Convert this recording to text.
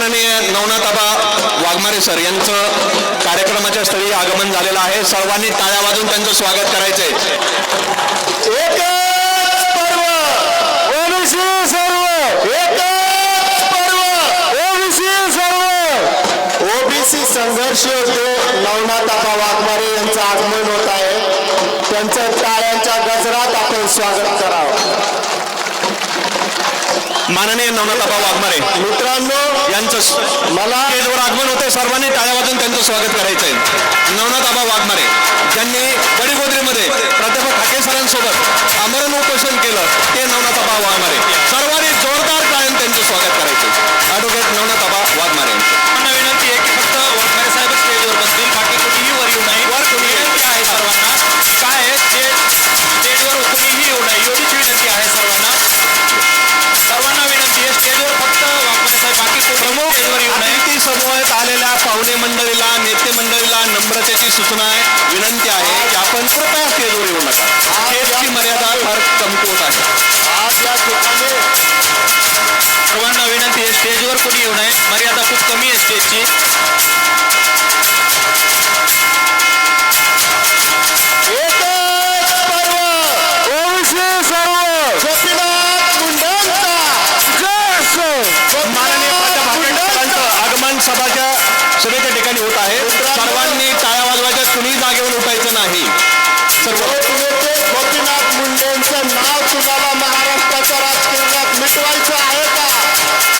माननीय नवनाथाबा वाघमारे सर यांचं कार्यक्रमाच्या स्थळी आगमन झालेलं आहे. सर्वांनी टाळ्या वाजून त्यांचं स्वागत करायचंय. सर्व! सर्व! ओबीसी संघर्ष होतो नवनाथाबा वाघमारे यांचं आगमन होत आहे त्यांचं टाळ्यांच्या गजरात आपण स्वागत करा. माननीय नवनाथाबा वाघमारे मित्रांनो यांचं मला स्टेजवर आगमन होते सर्वांनी टाळ्या वाजून त्यांचं स्वागत करायचंय. नवनाथाबा वाघमारे ज्यांनी गडीगोदरीमध्ये प्राध्यापक ठाके सरांसोबत सूचना आहे विनंती आहे की आपण कृपया स्टेजवर येऊ नका. स्टेजची मर्यादा फार कमकुवत आहे. आज या ठिकाणी सर्वांना विनंती आहे स्टेजवर कोणी येऊ नये. मर्यादा खूप कमी आहे स्टेजची. Anaheim.